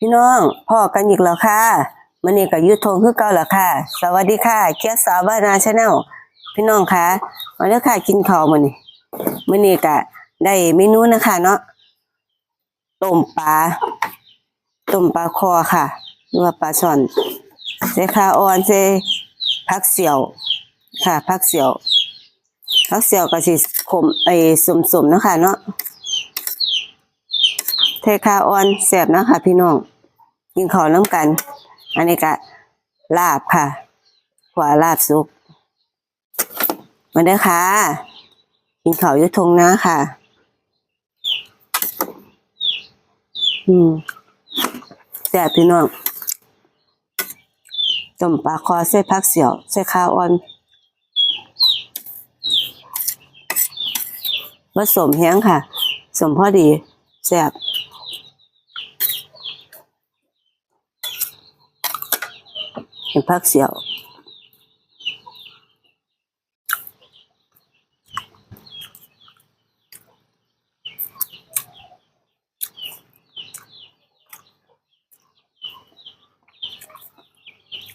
พี่น้องพ่อกันอีกแล้วค่ะมันนี่ก็ยุทธงคือเก่าแล้วค่ะ สวัสดีค่ะเกียสาวบ้านาชาแนลพี่น้องค่ะมาเด้อค่ะกินข้าวมื้อนี้มื้อนี้ก็ได้เมนูนะคะเนาะต้มปลาต้มปลาคอค่ะหรือว่าปลาช่อนใส่ข้าอ่อนใส่ผักเสี่ยวค่ะผักเสี่ยวผักเสี่ยวก็สิขมไอ้สมๆนะคะเนาะ ทคาออนแสบนะคะพี่น้องกินข้าวน้ำกัน อันนี้ก็ลาบค่ะขวาลาบซุปมาเด้อค่ะ กินข้าวอยุทงนะค่ะ อืมแสบพี่น้องต้มปลาคอใส่ผักเสียวใส่ข้าวอ่อนผสมแห้งค่ะ สมพอดีแซ่บ เป็นผักเสียว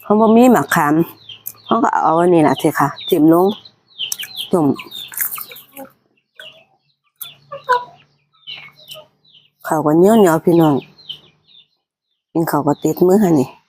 เขาบ่มีหมักขามเขาก็เอาอันนี้แหละเถอะค่ะจิ้มลงจุ่มเขาวก็เนียวเนียวพี่น้องกินเขาวก็ติดมือฮะนี่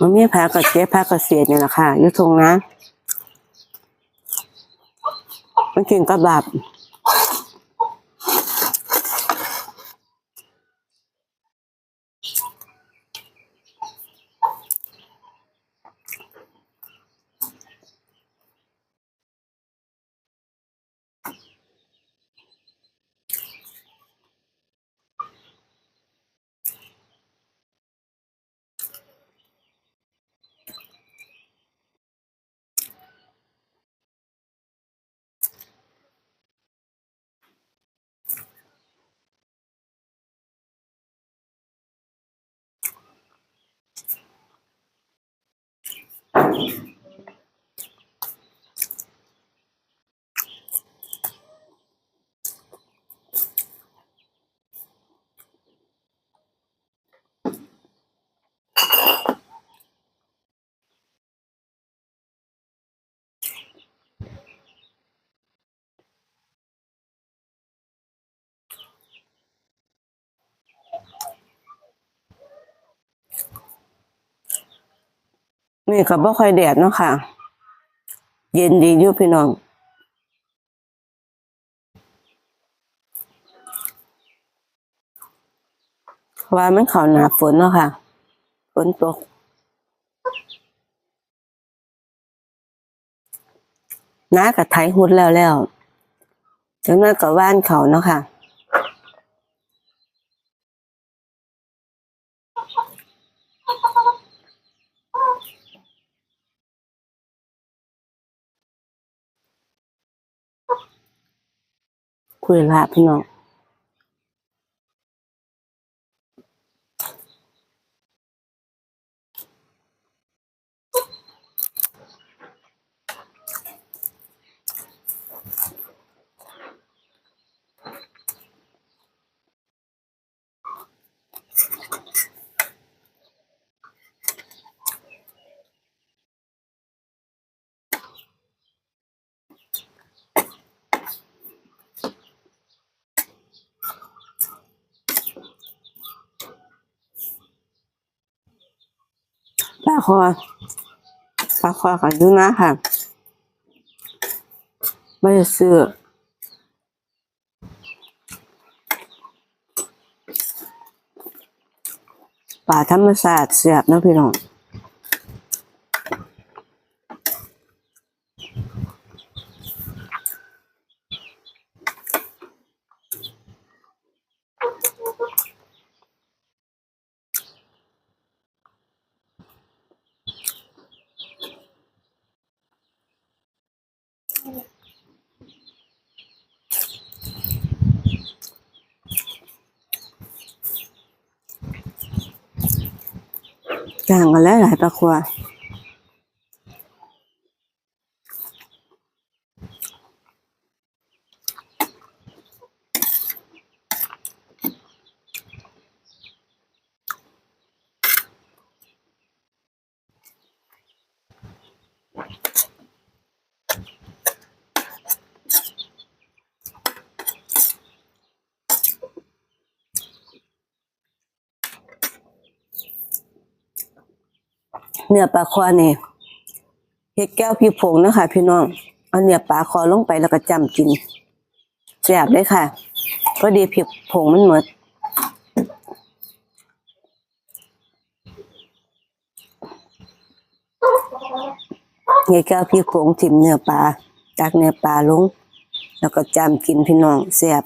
มันมีพักกับเจ๊พักกับเสียดนี่แหละค่ะยุทงนะมันกินกับแบบ นี่ก็บ่ค่อยแดดเนาะค่ะ เย็นดีอยู่พี่น้องว่ามันเข้าหนาฝนเนาะค่ะ ฝนตก น้ากับไทยหุดแล้วแล้วจังนั้นก็ว่านเขาเนาะค่ะ คุยละพี่น้อง ปลา คอปลาคอกับยูนะค่ะไม่ได้ซื้อป่าธรรมศาสตร์เสียบนะพี่น้อง จ้างกันแล้วหลายปลาควา เนื้อปลาคอเนี่เฮ็ดแก้วพี่ผงนะคะพี่น้อง เอาเนื้อปลาคอลงไปแล้วก็จำกินแซบเลยค่ะพอดีพริกผงมันหมดเฮ็ดแก้วพี่ผงจิ้มเนื้อปลาจากเนื้อปลาลง แล้วก็จำกินพี่น้องแซบ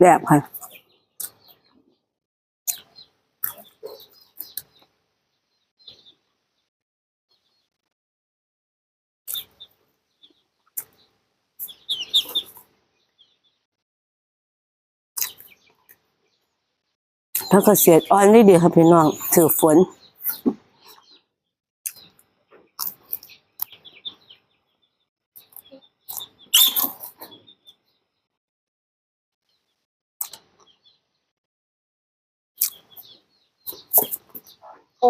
แบบค่ะถ้าเกษตรอ่อนได้ดีครับพี่น้องถือฝน เ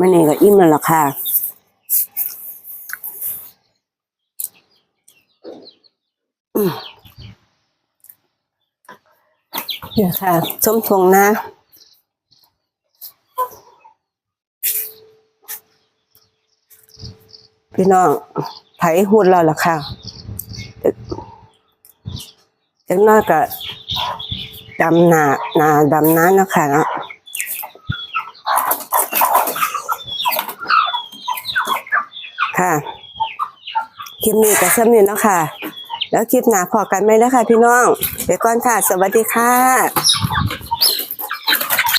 มันนี่ก็อิ่มแล้วล่ะค่ะเนี่ยค่ะส้มทวงนะพี่น้องไผหุ่นแล้วล่ะค่ะจังน้อยก็ดำหนาหนาดำน้านะคะเนาะ ค่ะคลิปนี้ก็สำเร็จแล้วค่ะ แล้วคลิปหน้าพอกันไหมแล้วค่ะพี่น้องเดี๋ยวก่อนค่ะ สวัสดีค่ะ